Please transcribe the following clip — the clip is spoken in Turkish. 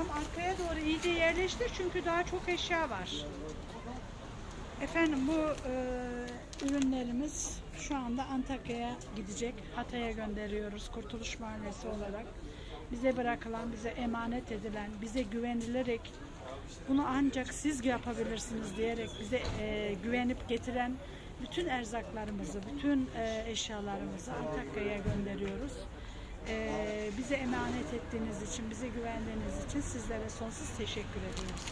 arkaya doğru iyice yerleştir çünkü daha çok eşya var. Efendim bu e, ürünlerimiz şu anda Antakya'ya gidecek. Hatay'a gönderiyoruz Kurtuluş Mahallesi olarak. Bize bırakılan, bize emanet edilen, bize güvenilerek bunu ancak siz yapabilirsiniz diyerek bize e, güvenip getiren bütün erzaklarımızı, bütün e, eşyalarımızı Antakya'ya gönderiyoruz. Bize emanet ettiğiniz için, bize güvendiğiniz için sizlere sonsuz teşekkür ediyoruz.